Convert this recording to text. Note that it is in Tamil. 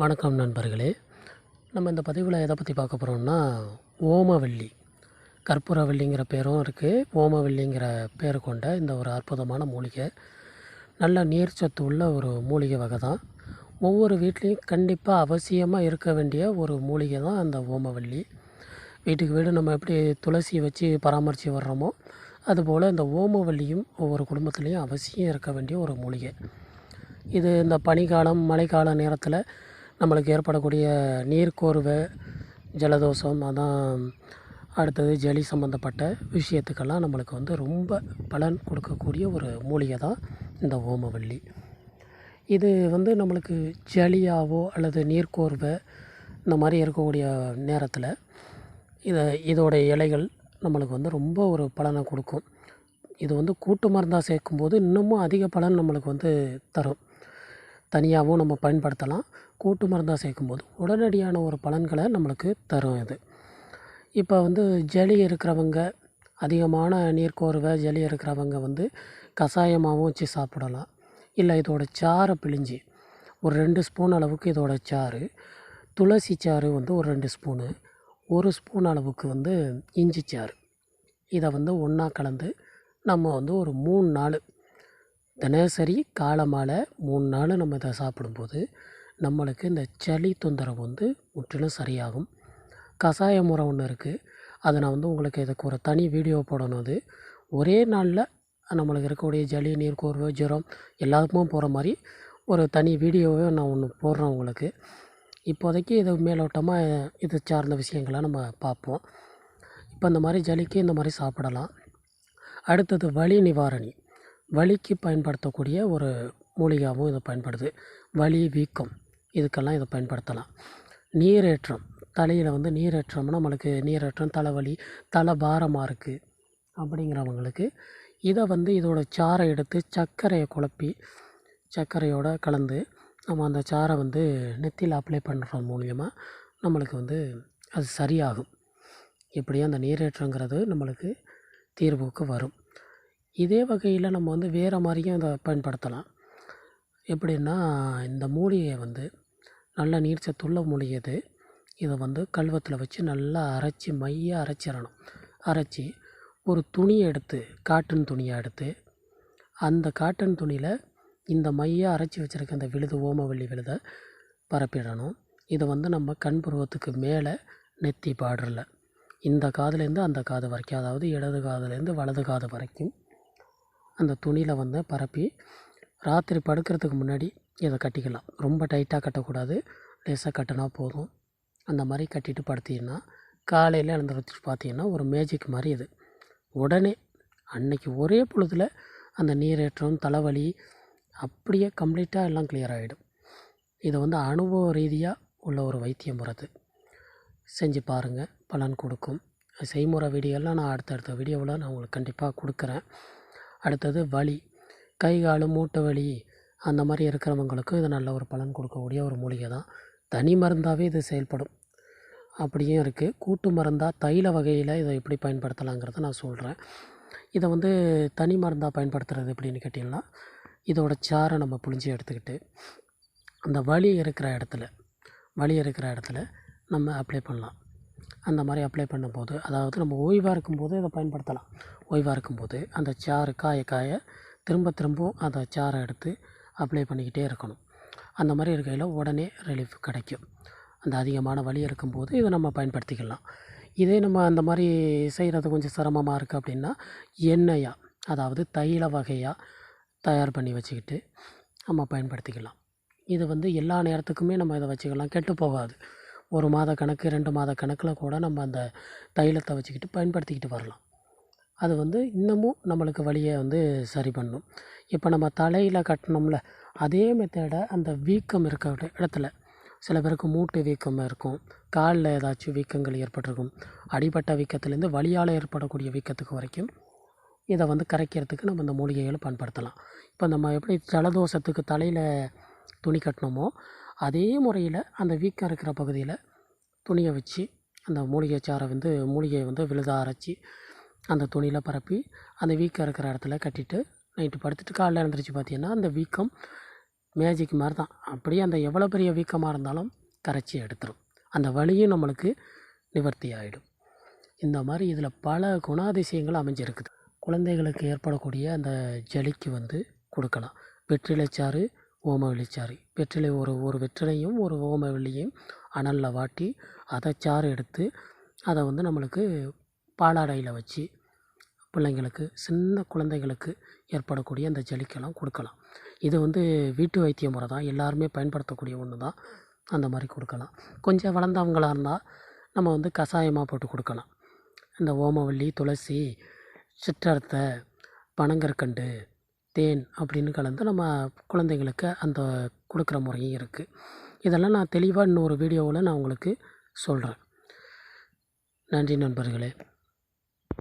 வணக்கம் நண்பர்களே. நம்ம இந்த பதிவில் எதை பற்றி பார்க்க போகிறோம்னா ஓமவல்லி. கற்பூரவல்லிங்கிற பேரும் இருக்குது ஓமவல்லிங்கிற பேர் கொண்ட இந்த ஒரு அற்புதமான மூலிகை. நல்ல நீர் சத்து உள்ள ஒரு மூலிகை வகை தான் ஒவ்வொரு வீட்லேயும் கண்டிப்பாக அவசியமாக இருக்க வேண்டிய ஒரு மூலிகை தான் அந்த ஓமவல்லி. வீட்டுக்கு வீடு நம்ம எப்படி துளசி வச்சு பராமரித்து வர்றோமோ அதுபோல் இந்த ஓமவல்லியும் ஒவ்வொரு குடும்பத்துலேயும் அவசியம் இருக்க வேண்டிய ஒரு மூலிகை. இது இந்த பனிக்காலம் மழைக்கால நேரத்தில் நம்மளுக்கு ஏற்படக்கூடிய நீர்க்கோர்வை ஜலதோஷம் அதான் அடுத்தது ஜலி சம்மந்தப்பட்ட விஷயத்துக்கெல்லாம் நம்மளுக்கு வந்து ரொம்ப பலன் கொடுக்கக்கூடிய ஒரு மூலிகை தான் இந்த ஓமவல்லி. இது வந்து நம்மளுக்கு ஜலியாவோ அல்லது நீர்க்கோர்வை இந்த மாதிரி இருக்கக்கூடிய நேரத்தில் இதை இதோடைய இலைகள் நம்மளுக்கு வந்து ரொம்ப ஒரு பலனை கொடுக்கும். இது வந்து கூட்டு மருந்தாக சேர்க்கும்போது இன்னமும் அதிக பலன் நம்மளுக்கு வந்து தரும். தனியாகவும் நம்ம பயன்படுத்தலாம். கூட்டு மருந்தாக சேர்க்கும்போது உடனடியான ஒரு பலன்களை நம்மளுக்கு தரும் இது. இப்போ வந்து ஜலி இருக்கிறவங்க அதிகமான நீர்க்கோர்வை ஜலி இருக்கிறவங்க வந்து கஷாயமாகவும் வச்சு சாப்பிடலாம். இல்லை இதோட சாறை பிழிஞ்சு ஒரு ரெண்டு ஸ்பூன் அளவுக்கு இதோட சாறு துளசி சாறு வந்து ஒரு ரெண்டு ஸ்பூனு ஒரு ஸ்பூன் அளவுக்கு வந்து இஞ்சி சாறு. இதை வந்து ஒன்றா கலந்து நம்ம வந்து ஒரு மூணு நாள் தினசரி காலை மாலை மூணு நாள் நம்ம இதை சாப்பிடும்போது நம்மளுக்கு இந்த சளி தொந்தரவு வந்து முற்றிலும் சரியாகும். கஷாய முறை ஒன்று இருக்குது அதை நான் வந்து உங்களுக்கு இதுக்கு ஒரு தனி வீடியோ போடணும் அது. ஒரே நாளில் நம்மளுக்கு இருக்கக்கூடிய ஜலி நீர்க்கோர்வை ஜுரம் எல்லாத்துக்குமே போகிற மாதிரி ஒரு தனி வீடியோவே நான் ஒன்று போடுறேன் உங்களுக்கு. இப்போதைக்கு இது மேலோட்டமாக இது சார்ந்த விஷயங்களை நம்ம பார்ப்போம். இப்போ இந்த மாதிரி ஜலிக்கு இந்த மாதிரி சாப்பிடலாம். அடுத்தது வலி நிவாரணி. வலிக்கு பயன்படுத்தக்கூடிய ஒரு மூலிகாவும் இது பயன்படுது. வலி வீக்கம். இதுக்கெல்லாம் இதை பயன்படுத்தலாம். நீரேற்றம். தலையில் வந்து நீரேற்றம்னா நம்மளுக்கு நீரேற்றம் தலைவலி தலை பாரமாக இருக்குது அப்படிங்கிறவங்களுக்கு இதை வந்து இதோட சாறை எடுத்து சர்க்கரையை குழப்பி சர்க்கரையோட கலந்து நம்ம அந்த சாறை வந்து நெத்தியில் அப்ளை பண்ணுறது மூலியமாக நம்மளுக்கு வந்து அது சரியாகும். இப்படியே அந்த நீரேற்றங்கிறது நம்மளுக்கு தீர்வுக்கு வரும். இதே வகையில் நம்ம வந்து வேறு மாதிரியும் இதை பயன்படுத்தலாம். எப்படின்னா இந்த மூலிகையை வந்து நல்ல நீர்ச்சத்துள்ள மூலிகை இதை வந்து கல்வத்தில் வச்சு நல்லா அரைச்சி மையாக அரைச்சிடணும் அரைச்சி ஒரு துணியை எடுத்து காட்டன் துணியை எடுத்து அந்த காட்டன் துணியில் இந்த மையாக அரைச்சி வச்சுருக்க அந்த விழுது ஓமவல்லி விழுதை பரப்பிடணும். இதை வந்து நம்ம கண் புருவத்துக்கு மேலே நெத்தி பார்டரில் இந்த காதுலேருந்து அந்த காது வரைக்கும் அதாவது இடது காதுலேருந்து வலது காது வரைக்கும் அந்த துணியில் வந்து பரப்பி ராத்திரி படுக்கிறதுக்கு முன்னாடி இதை கட்டிக்கலாம். ரொம்ப டைட்டாக கட்டக்கூடாது. லேசாக கட்டினா போதும். அந்த மாதிரி கட்டிட்டு படுத்தீங்கன்னா காலையில் எழுந்திரிச்சு பார்த்தீங்கன்னா ஒரு மேஜிக் மாதிரி இது. உடனே அன்னைக்கு ஒரே பொழுதில் அந்த நீரேற்றம் தலைவலி அப்படியே கம்ப்ளீட்டாக எல்லாம் கிளியர் ஆகிடும் இதை வந்து அனுபவ ரீதியாக உள்ள ஒரு வைத்திய முறை செஞ்சு பாருங்கள் பலன் கொடுக்கும். செய்முறை வீடியோலாம் நான் அடுத்தடுத்த வீடியோவில் நான் உங்களுக்கு கண்டிப்பாக கொடுக்குறேன். அடுத்தது வலி. கை கால் மூட்டு வலி அந்த மாதிரி இருக்கிறவங்களுக்கும் இது நல்ல ஒரு பலன் கொடுக்கக்கூடிய ஒரு மூலிகை தான். தனி மருந்தாகவே இது செயல்படும். அப்படியும் இருக்குது கூட்டு மருந்தாக தைல வகையில் இதை எப்படி பயன்படுத்தலாங்கிறத நான் சொல்கிறேன் இதை வந்து தனி மருந்தாக பயன்படுத்துகிறது எப்படின்னு கேட்டிங்கன்னா இதோட சாரை நம்ம புழிஞ்சு எடுத்துக்கிட்டு அந்த வலி இருக்கிற இடத்துல வலி இருக்கிற இடத்துல நம்ம அப்ளை பண்ணலாம். அந்த மாதிரி அப்ளை பண்ணும்போது அதாவது நம்ம ஓய்வாக இருக்கும்போது இதை பயன்படுத்தலாம். ஓய்வாக இருக்கும்போது அந்த சாறு காய காய திரும்ப திரும்பவும் அந்த சாறை எடுத்து அப்ளை பண்ணிக்கிட்டே இருக்கணும். அந்த மாதிரி இருக்கையில் உடனே ரிலீஃப் கிடைக்கும். அந்த அதிகமான வலி இருக்கும்போது இதை நம்ம பயன்படுத்திக்கலாம். இதே நம்ம அந்த மாதிரி செய்கிறது கொஞ்சம் சிரமமாக இருக்குது அப்படின்னா எண்ணெயாக அதாவது தைல வகையாக தயார் பண்ணி வச்சுக்கிட்டு நம்ம பயன்படுத்திக்கலாம். இது வந்து எல்லா நேரத்துக்குமே நம்ம இதை வச்சுக்கலாம். கெட்டு போகாது. ஒரு மாத கணக்கு ரெண்டு மாத கணக்கில் கூட நம்ம அந்த தைலத்தை வச்சுக்கிட்டு பயன்படுத்திக்கிட்டு வரலாம். அது வந்து இன்னமும் நம்மளுக்கு வலியை வந்து சரி பண்ணும். இப்போ நம்ம தலையில் கட்டினோம்ல அதே மெத்தடை அந்த வீக்கம் இருக்க இடத்துல. சில பேருக்கு மூட்டு வீக்கம் இருக்கும் காலில் ஏதாச்சும் வீக்கங்கள் ஏற்பட்டிருக்கும். அடிப்பட்ட வீக்கத்துலேருந்து வலியால் ஏற்படக்கூடிய வீக்கத்துக்கு வரைக்கும் இதை வந்து கரைக்கிறதுக்கு நம்ம இந்த மூலிகைகளை பயன்படுத்தலாம். இப்போ நம்ம எப்படி ஜலதோஷத்துக்கு தலையில் துணி கட்டினோமோ அதே முறையில் அந்த வீக்கம் இருக்கிற பகுதியில் துணியை வச்சு அந்த மூலிகை சாறை வந்து மூலிகையை வந்து விழுத அரைச்சி அந்த துணியில் பரப்பி அந்த வீக்கம் இருக்கிற இடத்துல கட்டிட்டு நைட்டு படுத்துட்டு காலைல எழுந்திரிச்சி பார்த்தீங்கன்னா அந்த வீக்கம் மேஜிக் மாதிரி தான் அப்படியே அந்த எவ்வளோ பெரிய வீக்கமாக இருந்தாலும் கரைச்சி எடுத்துரும். அந்த வலியும் நம்மளுக்கு நிவர்த்தி ஆகிடும் இந்த மாதிரி இதில் பல குணாதிசயங்கள் அமைஞ்சிருக்குது. குழந்தைகளுக்கு ஏற்படக்கூடிய அந்த ஜலிக்கு வந்து கொடுக்கலாம். வெற்றிலைச்சாறு ஓமவல்லிச்சாறு வெற்றிலை ஒரு ஒரு வெற்றிலையும் ஒரு ஓமவல்லியும் அனலில் வாட்டி அதை சாறு எடுத்து அதை வந்து நம்மளுக்கு பாலாடையில் வச்சு பிள்ளைங்களுக்கு சின்ன குழந்தைகளுக்கு ஏற்படக்கூடிய அந்த ஜலிக்கெல்லாம் கொடுக்கலாம். இது வந்து வீட்டு வைத்திய முறை தான். எல்லாருமே பயன்படுத்தக்கூடிய ஒன்று தான். அந்த மாதிரி கொடுக்கலாம். கொஞ்சம் வளர்ந்தவங்களாக இருந்தால் நம்ம வந்து கஷாயமாக போட்டு கொடுக்கலாம். இந்த ஓமவல்லி துளசி சிற்றத்தை பனங்கற்கண்டு தேன் அப்படின்னு கலந்து நம்ம குழந்தைங்களுக்கு அந்த கொடுக்குற முறையும் இருக்குது இதெல்லாம் நான் தெளிவாக இன்னொரு வீடியோவில் நான் உங்களுக்கு சொல்கிறேன் நன்றி நண்பர்களே.